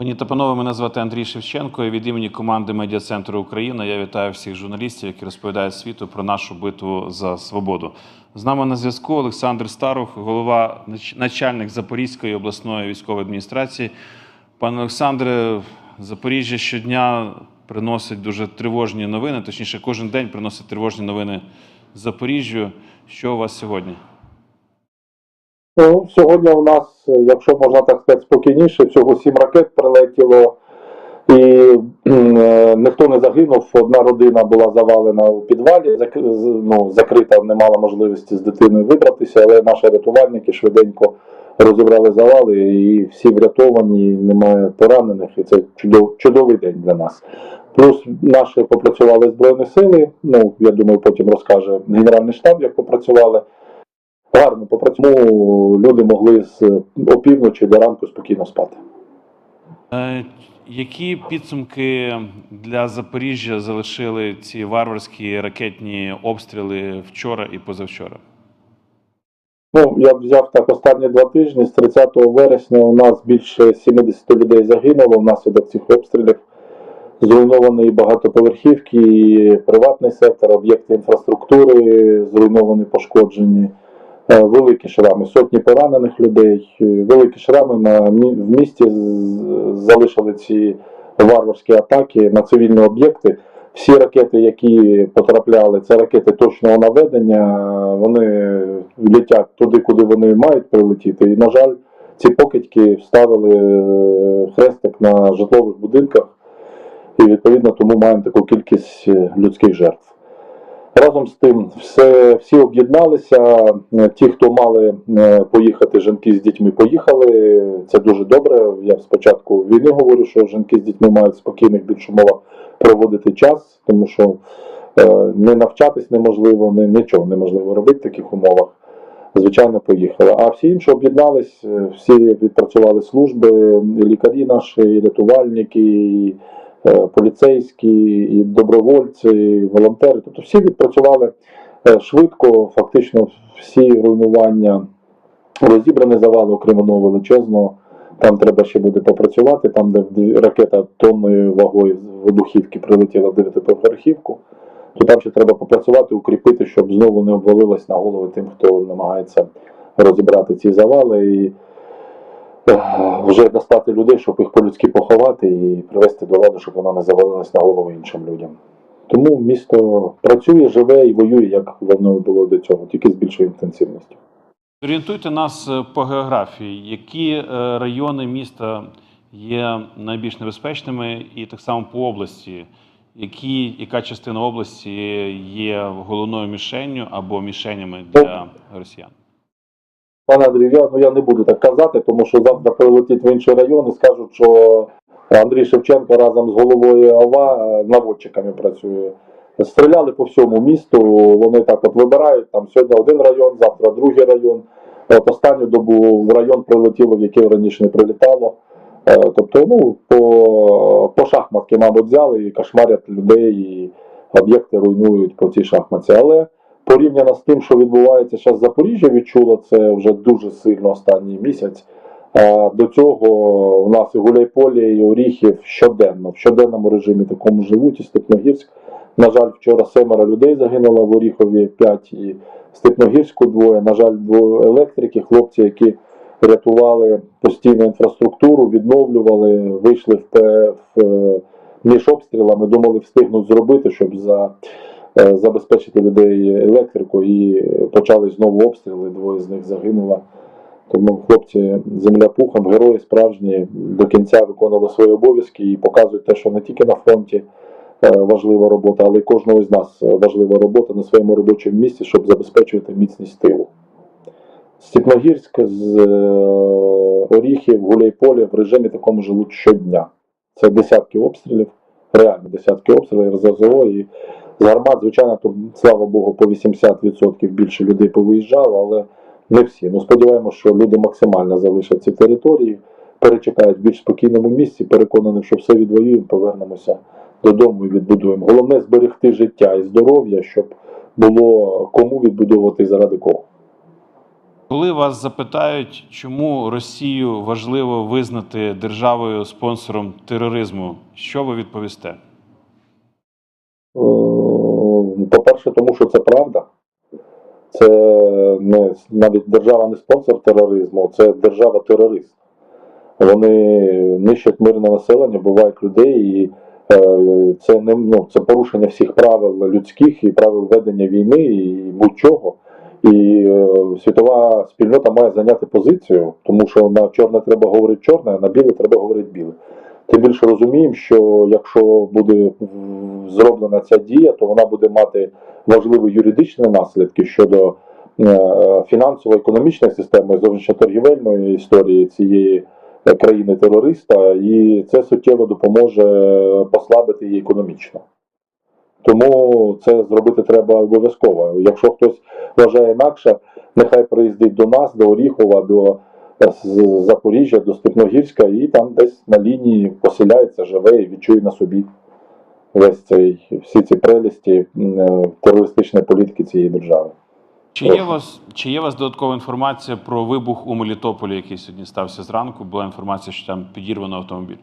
Пані та панове, мене звати Андрій Шевченко. І від імені команди Медіа Центру Україна я вітаю всіх журналістів, які розповідають світу про нашу битву за свободу. З нами на зв'язку Олександр Старух, голова начальник Запорізької обласної військової адміністрації. Пане Олександре, Запоріжжя щодня приносить дуже тривожні новини, точніше, кожен день приносить тривожні новини Запоріжжю. Що у вас сьогодні? Ну, сьогодні у нас, е, якщо можна так сказати, спокійніше, всього сім ракет прилетіло, і е, ніхто не загинув. Одна родина була завалена у підвалі, зак- ну, закрита, не мала можливості з дитиною вибратися, але наші рятувальники швиденько розібрали завали, і всі врятовані, немає поранених, і це чудов, чудовий день для нас. Плюс наші попрацювали Збройні сили. Ну, я думаю, потім розкаже Генеральний штаб, як попрацювали гарно попрацювали, люди могли з опівночі до ранку спокійно спати. Е, Які підсумки для Запоріжжя залишили ці варварські ракетні обстріли вчора і позавчора? Ну, я б взяв так останні два тижні. З 30 вересня у нас більше 70 людей загинуло внаслідок цих обстрілів. Зруйновані багатоповерхівки, і приватний сектор, об'єкти інфраструктури зруйновані, пошкоджені. Е, Великі шрами, сотні поранених людей, е, великі шрами на в місті залишили ці варварські атаки на цивільні об'єкти. Всі ракети, які потрапляли, це ракети точного наведення, вони летять туди, куди вони мають прилетіти. І, на жаль, ці покидьки вставили е, хрестик на житлових будинках, і відповідно тому маємо таку кількість людських жертв. Разом з тим, все, всі об'єдналися. Е, Ті, хто мали е, поїхати, жінки з дітьми поїхали. Це дуже добре. Я спочатку війни говорю, що жінки з дітьми мають спокійних більш умовах проводити час, тому що е, не навчатись неможливо, не, нічого неможливо робити в таких умовах. Звичайно, поїхали. А всі інші об'єднались, всі відпрацювали служби, і лікарі наші, і рятувальники, і поліцейські, і добровольці, і волонтери. Тобто всі відпрацювали е, швидко, фактично всі руйнування розібрані завали, окрім одного величезного. Там треба ще буде попрацювати, там, де ракета тонною вагою з вибухівки прилетіла в дев'ятиповерхівку, то там ще треба попрацювати, укріпити, щоб знову не обвалилось на голови тим, хто намагається розібрати ці завали і е, вже достати людей, щоб їх по-людськи поховати і привести до ладу, щоб вона не завалилась на голову іншим людям. Тому місто працює, живе і воює, як і було до цього, тільки з більшою інтенсивністю. Орієнтуйте нас е, по географії, які е, райони міста є найбільш небезпечними, і так само по області, які, яка частина області є головною мішенню або мішенями для росіян? Пане Андрію, я, ну, я не буду так казати, тому що завтра прилетять в інший район і скажуть, що Андрій Шевченко разом з головою ОВА е, наводчиками працює. Стріляли по всьому місту, вони так от вибирають, там сьогодні один район, завтра другий район. От останню добу в район прилетіло, в який раніше не прилітало. Е, Тобто, ну, по, по шахматки, мабуть, взяли і кошмарять людей, і об'єкти руйнують по цій шахматці. Але порівняно з тим, що відбувається зараз в Запоріжжі, відчуло це вже дуже сильно останній місяць. А До цього у нас і Гуляйполі, і Оріхів щоденно, в щоденному режимі такому живуть, і Степногірськ. На жаль, вчора семеро людей загинуло в Оріхові, п'ять і в Степногірську двоє. На жаль, двоє електрики, хлопці, які рятували постійну інфраструктуру, відновлювали, вийшли в, в е, між обстрілами, думали встигнуть зробити, щоб за, забезпечити людей електрикою, і почали знову обстріли. Двоє з них загинуло. Тому хлопці земля пухом, герої справжні до кінця виконували свої обов'язки і показують те, що не тільки на фронті е, важлива робота, але й кожного з нас е, важлива робота на своєму робочому місці, щоб забезпечувати міцність тилу. Степногірськ з е, Оріхів, Гуляйполя в режимі такому живуть щодня. Це десятки обстрілів, реально десятки обстрілів РЗЗО і з гармат, звичайно, то, слава Богу, по 80% більше людей повиїжджало, але не всі. Ну, сподіваємося, що люди максимально залишать ці території, перечекають в більш спокійному місці, переконані, що все відвоюємо, повернемося додому і відбудуємо. Головне зберегти життя і здоров'я, щоб було кому відбудовувати і заради кого. Коли вас запитають, чому Росію важливо визнати державою спонсором тероризму, що ви відповісте? Е, По-перше, тому що це правда. Це не навіть держава не спонсор тероризму, це держава-терорист. Вони нищать мирне населення, бувають людей, і е, це не ну, це порушення всіх правил людських і правил ведення війни і будь-чого. І е, світова спільнота має зайняти позицію, тому що на чорне треба говорити чорне, а на біле треба говорити біле. Тим більше розуміємо, що якщо буде зроблена ця дія, то вона буде мати важливі юридичні наслідки щодо е, фінансово-економічної системи, зовнішньоторгівельної історії цієї е, країни-терориста, і це суттєво допоможе послабити її економічно. Тому це зробити треба обов'язково. Якщо хтось вважає інакше, нехай приїздить до нас, до Оріхова, до з Запоріжжя, до Степногірська, і там десь на лінії поселяється, живе і відчує на собі весь цей всі ці прелісті е, терористичної політики цієї держави. Чи є, у вас, чи є у вас додаткова інформація про вибух у Мелітополі, який сьогодні стався зранку? Була інформація, що там підірвано автомобіль.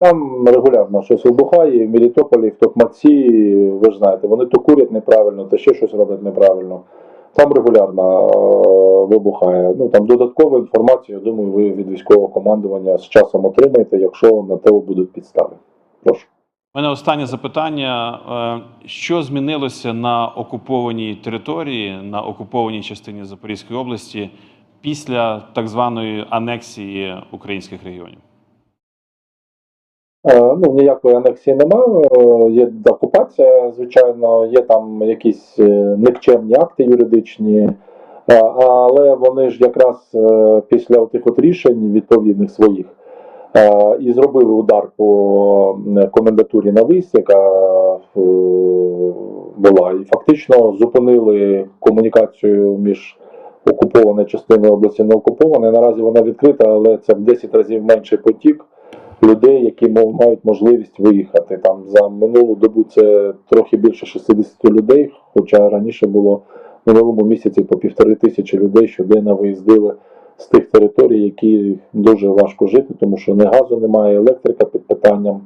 Там регулярно щось вибухає, і в Мелітополі, в Токмаці, ви ж знаєте, вони то курять неправильно, то ще щось роблять неправильно. Там регулярно е, вибухає. Ну там додаткову інформацію, я думаю, ви від військового командування з часом отримаєте, якщо на те будуть підстави. Прошу. У мене останнє запитання: Е, що змінилося на окупованій території, на окупованій частині Запорізької області після так званої анексії українських регіонів? Е, Ну, ніякої анексії немає. е, Є окупація, звичайно, є там якісь никчемні акти юридичні, але вони ж якраз е, після тих от рішень відповідних своїх е, і зробили удар по е, комендатурі на виїзд, яка е, була, і фактично зупинили комунікацію між окупованою частиною області не окупованою. Наразі вона відкрита, але це в 10 разів менший потік людей, які мають можливість виїхати. Там за минулу добу це трохи більше 60 людей, хоча раніше було минулому місяці по півтори тисячі людей щоденно виїздили з тих територій, які дуже важко жити, тому що не газу немає, електрика під питанням.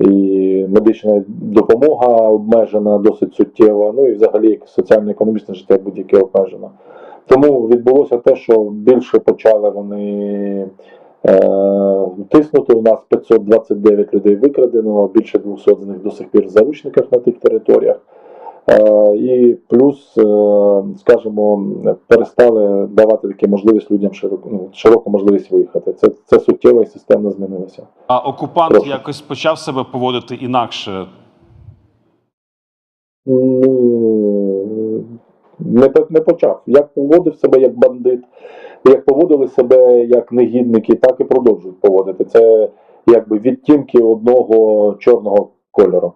І медична допомога обмежена досить суттєво, ну і взагалі соціально-економічне життя будь-яке обмежено. Тому відбулося те, що більше почали вони Е, Тиснути у нас 529 людей викрадено, більше 200 з них до сих пір в заручниках на тих територіях. Е, І плюс, е, скажімо, перестали давати такі можливість людям широку, ну, широку можливість виїхати. Це, це суттєво і системно змінилося. А окупант Прошу. якось почав себе поводити інакше. Ну, не, не почав. Як поводив себе як бандит, як поводили себе як негідники, так і продовжують поводити. Це якби відтінки одного чорного кольору.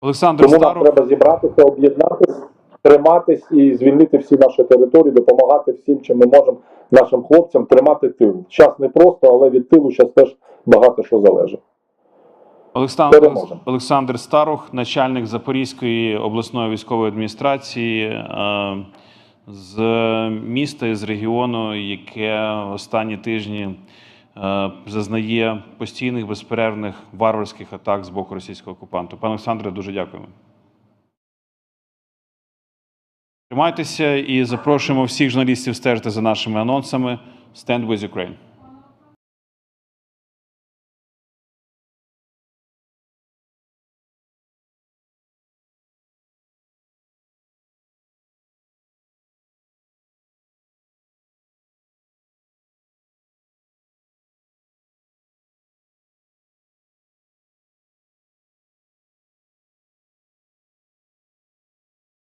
Олександр Тому нам треба зібратися, об'єднатися, триматись і звільнити всі наші території, допомагати всім, чим ми можемо нашим хлопцям тримати тил. Час не просто, але від тилу зараз теж багато що залежить. Олександр. Олександр Старух, начальник Запорізької обласної військової адміністрації е, з міста і з регіону, яке останні тижні зазнає постійних безперервних варварських атак з боку російського окупанту. Пане Олександре, дуже дякуємо. Тримайтеся і запрошуємо всіх журналістів стежити за нашими анонсами. Stand with Ukraine.